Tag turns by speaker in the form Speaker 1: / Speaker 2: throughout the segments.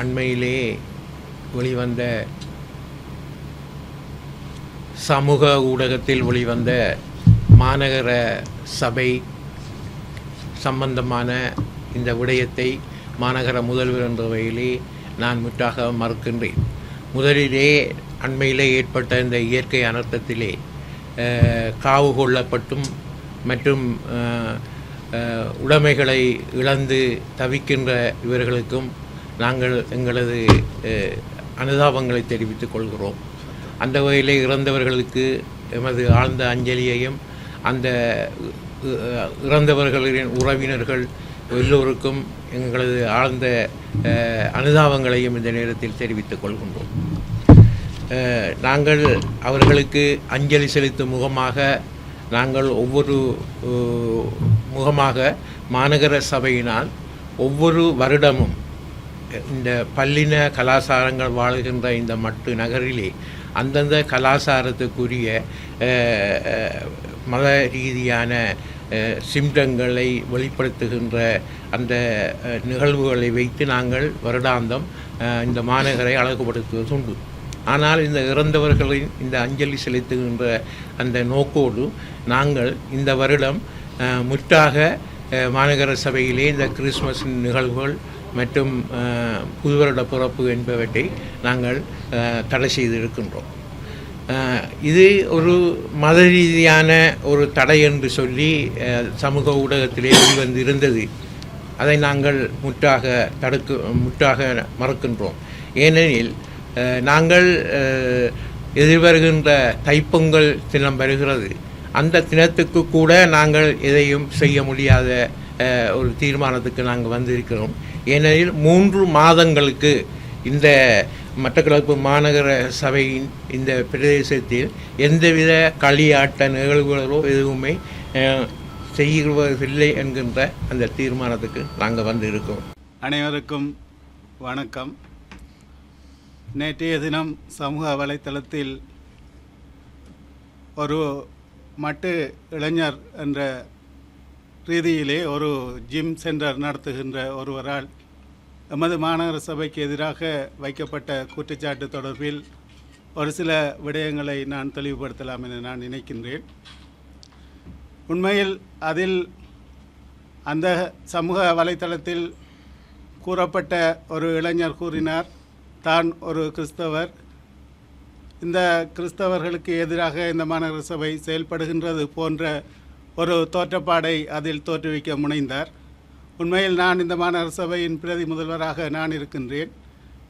Speaker 1: அண்மையிலே வெளிவந்த சமூக ஊடகத்தில் வெளிவந்த மாநகர சபை சம்பந்தமான இந்த விடயத்தை மாநகர முதல்வர் என்ற வகையிலே நான் முற்றாக மறுக்கின்றேன். முதலிலே அண்மையிலே ஏற்பட்ட இந்த இயற்கை அனர்த்தத்திலே காவு கொள்ளப்பட்டும் மற்றும் உடைமைகளை இழந்து தவிக்கின்ற இவர்களுக்கும் நாங்கள் எங்களது அனுதாபங்களை தெரிவித்துக் கொள்கிறோம். அந்த வகையிலே இறந்தவர்களுக்கு எமது ஆழ்ந்த அஞ்சலியையும் அந்த இறந்தவர்களின் உறவினர்கள் எல்லோருக்கும் எங்களது ஆழ்ந்த அனுதாபங்களையும் இந்த நேரத்தில் தெரிவித்துக் கொள்கின்றோம். நாங்கள் அவர்களுக்கு அஞ்சலி செலுத்தும் முகமாக நாங்கள் ஒவ்வொரு முகமாக மாநகர சபையினால் ஒவ்வொரு வருடமும் இந்த பல்லின கலாச்சாரங்கள் வாழ்கின்ற இந்த மட்டு நகரிலே அந்தந்த கலாச்சாரத்துக்குரிய மத ரீதியான சிம்டங்களை வெளிப்படுத்துகின்ற அந்த நிகழ்வுகளை வைத்து நாங்கள் வருடாந்தம் இந்த மாநகரை அழகுபடுத்துவது உண்டு ஆனால் இந்த இறந்தவர்களின் இந்த அஞ்சலி செலுத்துகின்ற அந்த நோக்கோடு நாங்கள் இந்த வருடம் முற்றாக மாநகர சபையிலே இந்த கிறிஸ்மஸ் நிகழ்வுகள் மற்றும் புதுவருட பிறப்பு என்பவற்றை நாங்கள் தடை செய்திருக்கின்றோம். இது ஒரு மத ரீதியான ஒரு தடை என்று சொல்லி சமூக ஊடகத்திலே வெளிவந்து இருந்தது அதை நாங்கள் முற்றாக தடுக்க முற்றாக மறுக்கின்றோம். ஏனெனில் நாங்கள் எதிர்வருகின்ற தைப்பொங்கல் தினம் வருகிறது. அந்த தினத்துக்கு கூட நாங்கள் எதையும் செய்ய முடியாத ஒரு தீர்மானத்துக்கு நாங்கள் வந்திருக்கிறோம். ஏனெனில் மூன்று மாதங்களுக்கு இந்த மட்டக்களப்பு மாநகர சபையின் இந்த பிரதேசத்தில் எந்தவித களியாட்ட நிகழ்வுகளோ எதுவுமே செய்கிறதில்லை செய்வதில்லை என்கின்ற அந்த தீர்மானத்துக்கு நாங்கள் வந்து இருக்கோம்
Speaker 2: அனைவருக்கும் வணக்கம். நேற்றைய தினம் சமூக வலைத்தளத்தில் ஒரு மட்டு இளைஞர் என்ற ரீதியிலே ஒரு ஜிம் சென்டர் நடத்துகின்ற ஒருவரால் எமது மாநகர சபைக்கு எதிராக வைக்கப்பட்ட குற்றச்சாட்டு தொடர்பில் ஒரு சில விடயங்களை நான் தெளிவுபடுத்தலாம் என நான் நினைக்கின்றேன். உண்மையில் அதில் அந்த சமூக வலைத்தளத்தில் கூறப்பட்ட ஒரு இளைஞர் கூறினார் தான் ஒரு கிறிஸ்தவர். இந்த கிறிஸ்தவர்களுக்கு எதிராக இந்த மாநகர சபை செயல்படுகின்றது போன்ற ஒரு தோற்றப்பாடை அதில் தோற்றுவிக்க முனைந்தார். உண்மையில் நான் இந்த மாநகர சபையின் பிரதி முதல்வராக நான் இருக்கின்றேன்.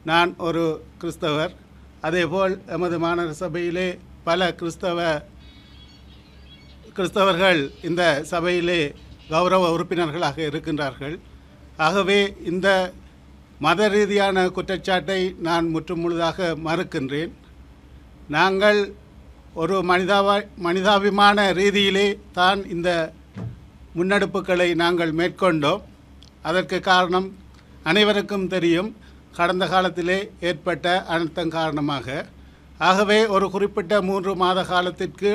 Speaker 2: நான் ஒரு கிறிஸ்தவர். அதேபோல் எமது மாநகர சபையிலே பல கிறிஸ்தவ கிறிஸ்தவர்கள் இந்த சபையிலே கௌரவ உறுப்பினர்களாக இருக்கின்றார்கள். ஆகவே இந்த மத ரீதியான குற்றச்சாட்டை நான் முற்றுமுழுதாக மறுக்கின்றேன். நாங்கள் ஒரு மனிதாவா மனிதாபிமான ரீதியிலே தான் இந்த முன்னெடுப்புகளை நாங்கள் மேற்கொண்டோம். அதற்கு காரணம் அனைவருக்கும் தெரியும் கடந்த காலத்திலே ஏற்பட்ட அனர்த்தம் காரணமாக. ஆகவே ஒரு குறிப்பிட்ட மூன்று மாத காலத்திற்கு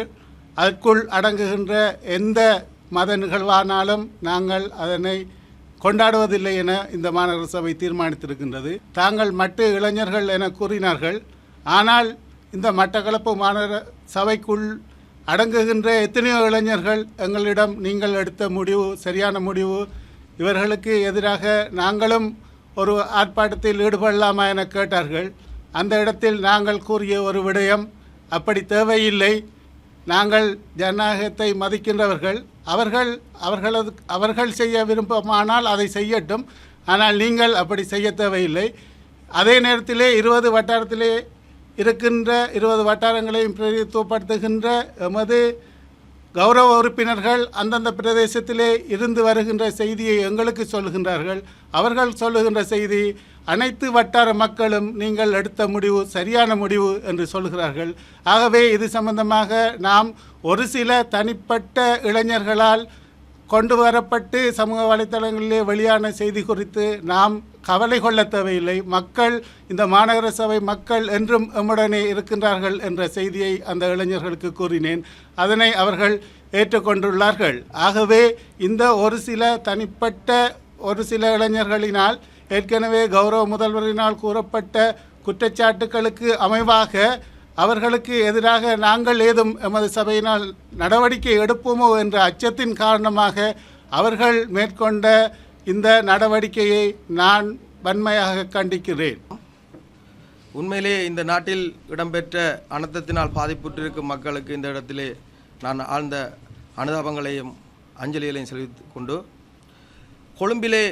Speaker 2: அதற்குள் அடங்குகின்ற எந்த மத நிகழ்வானாலும் நாங்கள் அதனை கொண்டாடுவதில்லை என இந்த மாநகர சபை தீர்மானித்திருக்கின்றது. தாங்கள் மட்டு இளைஞர்கள் என கூறினார்கள். ஆனால் இந்த மட்டக்களப்பு மாநகர சபைக்குள் அடங்குகின்ற எத்தனையோ இளைஞர்கள் எங்களிடம் நீங்கள் எடுத்த முடிவு சரியான முடிவு. இவர்களுக்கு எதிராக நாங்களும் ஒரு ஆர்ப்பாட்டத்தில் ஈடுபடலாமா என கேட்டார்கள். அந்த இடத்தில் நாங்கள் கூறிய ஒரு விடயம் அப்படி தேவையில்லை. நாங்கள் ஜனநாயகத்தை மதிக்கின்றவர்கள். அவர்கள் அவர்களது அவர்கள் செய்ய விருப்பமானால் அதை செய்யட்டும். ஆனால் நீங்கள் அப்படி செய்ய தேவையில்லை. அதே நேரத்திலே இருபது வட்டாரத்திலே இருக்கின்ற இருபது வட்டாரங்களையும் பிரதித்துவப்படுத்துகின்ற எமது கௌரவ உறுப்பினர்கள் அந்தந்த பிரதேசத்திலே இருந்து வருகின்ற செய்தியை எங்களுக்கு சொல்கின்றார்கள் அவர்கள் சொல்லுகின்ற செய்தி அனைத்து வட்டார மக்களும் நீங்கள் எடுத்த முடிவு சரியான முடிவு என்று சொல்கிறார்கள் ஆகவே இது சம்பந்தமாக நாம் ஒரு சில தனிப்பட்ட இளைஞர்களால் கொண்டு வரப்பட்டு சமூக வலைத்தளங்களிலே வெளியான செய்தி குறித்து நாம் கவலை கொள்ள தேவையில்லை. மக்கள் இந்த மாநகர சபை மக்கள் என்றும் எம்முடனே இருக்கின்றார்கள் என்ற செய்தியை அந்த இளைஞர்களுக்கு கூறினேன். அதனை அவர்கள் ஏற்றுக்கொண்டுள்ளார்கள். ஆகவே இந்த ஒரு சில தனிப்பட்ட ஒரு சில இளைஞர்களினால் ஏற்கனவே கௌரவ முதல்வரினால் கூறப்பட்ட குற்றச்சாட்டுகளுக்கு அமைவாக அவர்களுக்கு எதிராக நாங்கள் ஏதும் எமது சபையினால் நடவடிக்கை எடுப்போமோ என்ற அச்சத்தின் காரணமாக அவர்கள் மேற்கொண்ட இந்த நடவடிக்கையை நான் வன்மையாக கண்டிக்கிறேன்.
Speaker 3: உண்மையிலே இந்த நாட்டில் இடம்பெற்ற அனர்த்தத்தினால் பாதிப்புற்றிருக்கும் மக்களுக்கு இந்த இடத்திலே நான் ஆழ்ந்த அனுதாபங்களையும் அஞ்சலிகளையும் செலுத்திக் கொண்டு கொழும்பிலே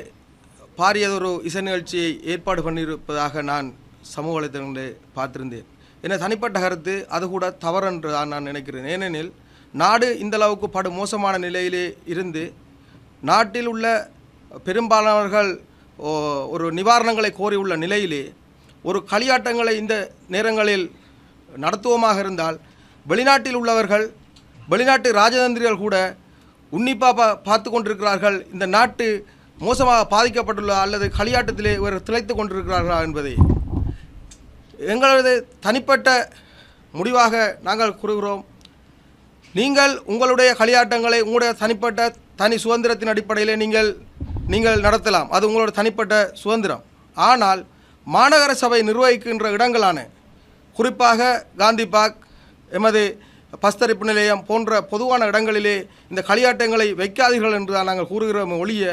Speaker 3: பாரியதொரு இசை நிகழ்ச்சியை ஏற்பாடு பண்ணியிருப்பதாக நான் சமூக வலைத்தளங்களை பார்த்திருந்தேன். என தனிப்பட்ட கருத்து அது கூட தவறென்று தான் நான் நினைக்கிறேன். ஏனெனில் நாடு இந்த அளவுக்கு படு மோசமான நிலையிலே இருந்து நாட்டில் உள்ள பெரும்பாலானவர்கள் ஓ, ஒரு நிவாரணங்களை கோரியுள்ள நிலையிலே ஒரு களியாட்டங்களை இந்த நேரங்களில் நடத்துவோமாக இருந்தால் வெளிநாட்டில் உள்ளவர்கள் வெளிநாட்டு ராஜதந்திரிகள் கூட உன்னிப்பாக பா பார்த்து கொண்டிருக்கிறார்கள். இந்த நாட்டு மோசமாக பாதிக்கப்பட்டுள்ள அல்லது களியாட்டத்திலே இவர் திளைத்து கொண்டிருக்கிறார்களா என்பதை. எங்களது தனிப்பட்ட முடிவாக நாங்கள் கூறுகிறோம். நீங்கள் உங்களுடைய களியாட்டங்களை உங்களுடைய தனிப்பட்ட தனி சுதந்திரத்தின் அடிப்படையில் நீங்கள் நீங்கள் நடத்தலாம். அது உங்களோட தனிப்பட்ட சுதந்திரம். ஆனால் மாநகர சபை நிர்வகிக்கின்ற இடங்களான குறிப்பாக காந்தி பார்க் எமது பஸ்தரிப்பு நிலையம் போன்ற பொதுவான இடங்களிலே இந்த களியாட்டங்களை வைக்காதீர்கள் என்று தான் நாங்கள் கூறுகிறோம் ஒழிய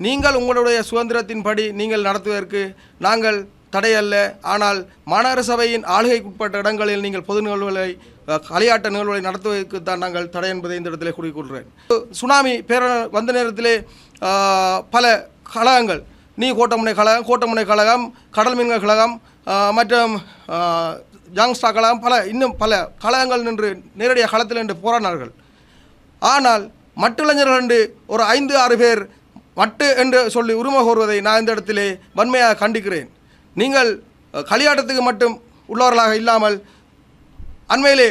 Speaker 3: நீங்கள் உங்களுடைய சுதந்திரத்தின்படி நீங்கள் நடத்துவதற்கு நாங்கள் தடையல்ல ஆனால் மாநகர சபையின் ஆளுகைக்குட்பட்ட இடங்களில் நீங்கள் பொது நிகழ்வுகளை அஹ், களியாட்ட நிகழ்வுகளை நடத்துவதற்கு தான் நாங்கள் தடை என்பதை இந்த இடத்திலே கூறிக்கொள்கிறேன். சுனாமி பேர வந்த நேரத்திலே பல கழகங்கள் நீ கோட்டமுனை கழகம் கோட்டமுனை கழகம் கடல் மீன்கள் கழகம் மற்றும் ஜாங்ஸ்டா கழகம் பல இன்னும் பல கழகங்கள் நின்று நேரடியாக களத்தில் நின்று போராடினார்கள். ஆனால் மட்டு இளைஞர்கள் என்று ஒரு ஐந்து ஆறு பேர் மட்டு என்று சொல்லி உரிமை கோருவதை நான் இந்த இடத்திலே வன்மையாக கண்டிக்கிறேன். நீங்கள் களியாட்டத்துக்கு மட்டும் உள்ளவர்களாக இல்லாமல் அண்மையிலே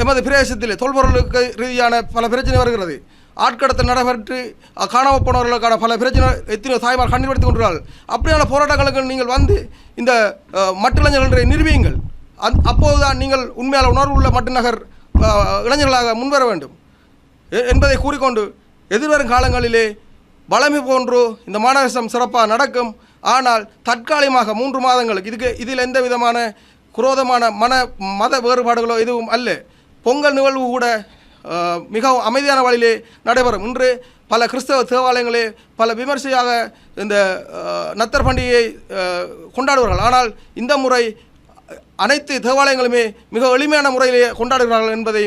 Speaker 3: எமது பிரதேசத்திலே தொல்பொருளுக்கு ரீதியான பல பிரச்சனை வருகிறது. ஆட்கடத்தல் நடைபெற்று காணாமல் போனவர்களுக்கான பல பிரச்சனை எத்தனையோ தாய்மார் கண்டுபிடித்துக் கொண்டுள்ளார்கள் அப்படியான போராட்டங்களுக்கு நீங்கள் வந்து இந்த அஹ், மட்டு இளைஞர்களை நிறுவியுங்கள். அந் அப்போதுதான் நீங்கள் உண்மையான உணர்வு உள்ள மட்டு நகர் இளைஞர்களாக முன்வர வேண்டும். என்பதை கூறிக்கொண்டு எதிர்வரும் காலங்களிலே வளமை போன்றோ இந்த மாநகரம் சிறப்பாக நடக்கும். ஆனால் தற்காலிகமாக மூன்று மாதங்களுக்கு இதுக்கு இதில் எந்த விதமான குரோதமான மன மத வேறுபாடுகளோ எதுவும் அல்ல. பொங்கல் நிகழ்வு கூட மிகவும் அமைதியான வழியிலே நடைபெறும். இன்று பல கிறிஸ்தவ தேவாலயங்களே பல விமர்சையாக இந்த நத்தர் பண்டிகையை கொண்டாடுவார்கள். ஆனால் இந்த முறை அனைத்து தேவாலயங்களுமே மிக எளிமையான முறையிலே கொண்டாடுகிறார்கள் என்பதை